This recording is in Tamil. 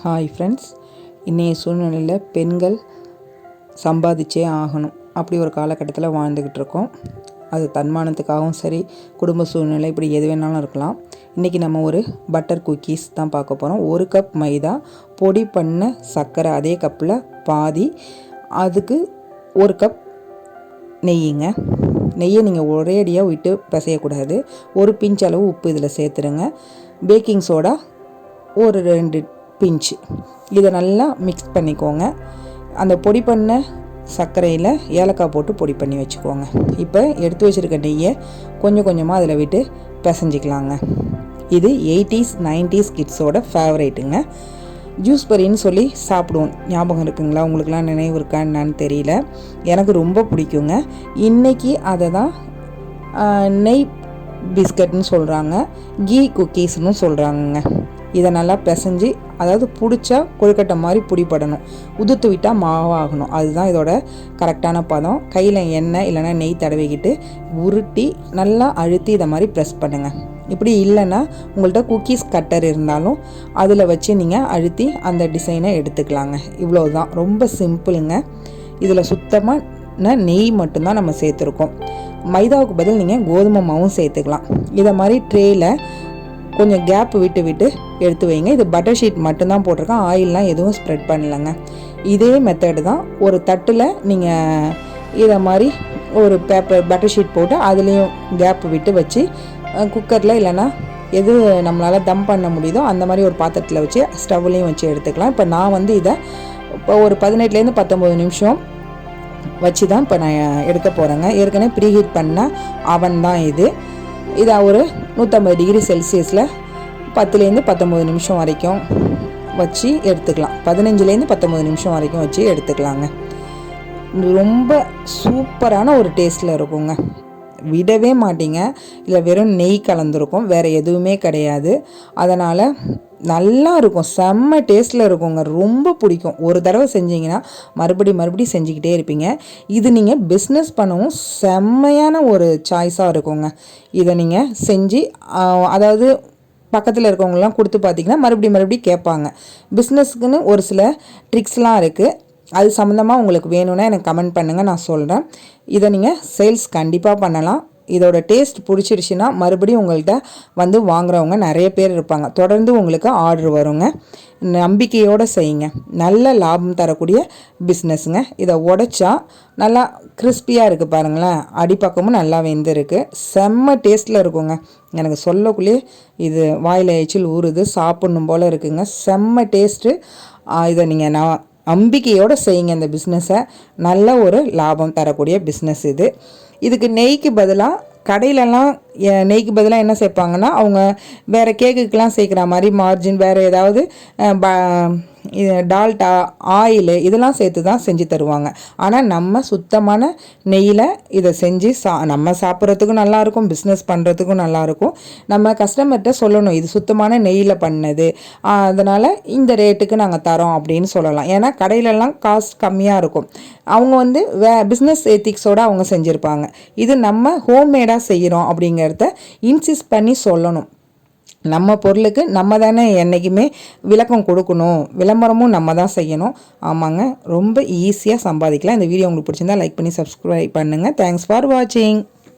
ஹாய் ஃப்ரெண்ட்ஸ் இன்றைய சூழ்நிலையில் பெண்கள் சம்பாதிச்சே ஆகணும். அப்படி ஒரு காலகட்டத்தில் வாழ்ந்துக்கிட்டு இருக்கோம். அது தன்மானத்துக்காகவும் சரி குடும்ப சூழ்நிலை இப்படி எது வேணாலும் இருக்கலாம். இன்றைக்கி நம்ம ஒரு பட்டர் குக்கீஸ் தான் பார்க்க போகிறோம் ஒரு கப் மைதா பொடி பண்ண சர்க்கரை அதே கப்பில் பாதி. அதுக்கு ஒரு கப் நெய்யுங்க. நெய்யை நீங்கள் ஒரேடியாக விட்டு பிசையக்கூடாது. ஒரு பிஞ்ச் அளவு உப்பு இதில் சேர்த்துருங்க. பேக்கிங் சோடா ஒரு ரெண்டு பிஞ்சு. இதை நல்லா மிக்ஸ் பண்ணிக்கோங்க. அந்த பொடி பண்ண சர்க்கரையில் ஏலக்காய் போட்டு பொடி பண்ணி வச்சுக்கோங்க. இப்போ எடுத்து வச்சுருக்க நெய்யை கொஞ்சம் கொஞ்சமாக அதில் விட்டு பிசைஞ்சிக்கலாங்க. இது எயிட்டிஸ் நைன்டிஸ் கிட்ஸோட ஃபேவரேட்டுங்க ஜூஸ் பரின்னு சொல்லி சாப்பிடுவோம். ஞாபகம் இருக்குங்களா? உங்களுக்குலாம் நினைவு இருக்கா என்னான்னு தெரியல. எனக்கு ரொம்ப பிடிக்குங்க. இன்றைக்கி அதை தான் நெய் பிஸ்கட்னு சொல்கிறாங்க கீ குக்கீஸ்னு சொல்கிறாங்கங்க இதை நல்லா பிசைஞ்சு அதாவது பிடிச்சா கொழுக்கட்டை மாதிரி பிடிப்படணும் உதுத்து விட்டால் மாவாகணும் அதுதான் இதோட கரெக்டான பதம். கையில் எண்ணெய் இல்லைன்னா நெய் தடவிக்கிட்டு உருட்டி நல்லா அழுத்தி இதை மாதிரி ப்ரெஸ் பண்ணுங்கள் இப்படி இல்லைன்னா உங்கள்கிட்ட குக்கீஸ் கட்டர் இருந்தாலும் அதில் வச்சு நீங்கள் அழுத்தி அந்த டிசைனை எடுத்துக்கலாங்க. இவ்வளோ தான் ரொம்ப சிம்பிளுங்க இதில் சுத்தமாக நெய் மட்டும்தான் நம்ம சேர்த்துருக்கோம். மைதாவுக்கு பதில் நீங்கள் கோதுமை மாவும் சேர்த்துக்கலாம். இதை மாதிரி ட்ரேயில் கொஞ்சம் கேப் விட்டு விட்டு எடுத்து வைங்க. இது பட்டர் ஷீட் மட்டும்தான் போட்டிருக்கேன் ஆயிலெலாம் எதுவும் ஸ்ப்ரெட் பண்ணலைங்க. இதே மெத்தடு தான். ஒரு தட்டில் நீங்கள் இதை மாதிரி ஒரு பேப்பர் பட்டர் ஷீட் போட்டு அதுலேயும் கேப் விட்டு வச்சு குக்கரில் இல்லைன்னா எது நம்மளால் தம் பண்ண முடியுதோ அந்த மாதிரி ஒரு பாத்திரத்தில் வச்சு ஸ்டவ்லேயும் வச்சு எடுத்துக்கலாம். இப்போ நான் வந்து இதை இப்போ ஒரு பதினெட்டுலேருந்து பத்தொம்பது நிமிஷம் வச்சு தான் இப்போ நான் எடுக்க போகிறேங்க ஏற்கனவே ப்ரீஹீட் பண்ண அவன் தான் இது. இதை ஒரு நூற்றம்பது டிகிரி செல்சியஸில் பத்துலேருந்து பத்தொம்பது நிமிஷம் வரைக்கும் வச்சு எடுத்துக்கலாம். பதினஞ்சுலேருந்து பத்தொம்பது நிமிஷம் வரைக்கும் வச்சு எடுத்துக்கலாங்க. ரொம்ப சூப்பரான ஒரு டேஸ்ட்டில் இருக்குங்க. விடவே மாட்டீங்க. இல்லை வெறும் நெய் கலந்துருக்கும். வேறு எதுவுமே கிடையாது. அதனால் நல்லா இருக்கும். செம்ம டேஸ்ட்டில் இருக்குங்க. ரொம்ப பிடிக்கும். ஒரு தடவை செஞ்சீங்கன்னா மறுபடி மறுபடி செஞ்சுக்கிட்டே இருப்பீங்க. இது நீங்கள் பிஸ்னஸ் பண்ணவும் செம்மையான ஒரு சாய்ஸாக இருக்குங்க. இதை நீங்கள் செஞ்சு அதாவது பக்கத்தில் இருக்கவங்களாம் கொடுத்து பார்த்தீங்கன்னா மறுபடியும் மறுபடியும் கேட்பாங்க. பிஸ்னஸ்க்குன்னு ஒரு சில ட்ரிக்ஸ்லாம் இருக்குது அது சம்மந்தமாக உங்களுக்கு வேணும்னா எனக்கு கமெண்ட் பண்ணுங்கள் நான் சொல்கிறேன் இதை நீங்கள் சேல்ஸ் கண்டிப்பாக பண்ணலாம். இதோட டேஸ்ட் பிடிச்சிருச்சுன்னா மறுபடியும் உங்கள்கிட்ட வந்து வாங்குறவங்க நிறைய பேர் இருப்பாங்க. தொடர்ந்து உங்களுக்கு ஆர்டர் வருங்க. நம்பிக்கையோடு செய்யுங்க. நல்ல லாபம் தரக்கூடிய பிஸ்னஸ்ங்க இதை உடைச்சா நல்லா கிறிஸ்பியாக இருக்குது பாருங்களேன். அடிப்பக்கமும் நல்லா வெந்திருக்கு. செம்ம டேஸ்ட்டில் இருக்குங்க. எனக்கு சொல்லக்குள்ளேயே இது வாயில் எச்சில் ஊறுது. சாப்பிட்ணும் போல் இருக்குங்க. செம்ம டேஸ்ட்டு இதை நீங்கள் நான் நம்பிக்கையோடு செய்யுங்க இந்த பிஸ்னஸை நல்ல ஒரு லாபம் தரக்கூடிய பிஸ்னஸ் இது. இதுக்கு நெய்க்கு பதிலாக கடையிலலாம் நெய்க்கு பதிலாக என்ன சேர்ப்பாங்கன்னா அவங்க வேறு கேக்குக்கெலாம் சேர்க்குற மாதிரி மார்ஜின் வேறு ஏதாவது ப டால்டா ஆயில் இதெல்லாம் சேர்த்து தான் செஞ்சு தருவாங்க. ஆனால் நம்ம சுத்தமான நெய்யில் இதை செஞ்சு சா நம்ம சாப்பிட்றதுக்கும் நல்லாயிருக்கும் பிஸ்னஸ் பண்ணுறதுக்கும் நல்லாயிருக்கும். நம்ம கஸ்டமர்கிட்ட சொல்லணும் இது சுத்தமான நெய்யில் பண்ணது அதனால் இந்த ரேட்டுக்கு நாங்கள் தரோம் அப்படின்னு சொல்லலாம். ஏன்னா கடையிலலாம் காஸ்ட் கம்மியாக இருக்கும் அவங்க வந்து வே பிஸ்னஸ் எத்திக்ஸோடு அவங்க செஞ்சுருப்பாங்க. இது நம்ம ஹோம்மேடாக செய்கிறோம் அப்படிங்கிறத இன்சிஸ்ட் பண்ணி சொல்லணும். நம்ம பொருளுக்கு நம்ம தானே என்றைக்குமே விளக்கம் கொடுக்கணும். விளம்பரமும் நம்ம தான் செய்யணும். ஆமாங்க. ரொம்ப ஈஸியாக சம்பாதிக்கலாம். இந்த வீடியோ உங்களுக்கு பிடிச்சிருந்தா லைக் பண்ணி சப்ஸ்கிரைப் பண்ணுங்கள் தேங்க்ஸ் ஃபார் வாட்சிங்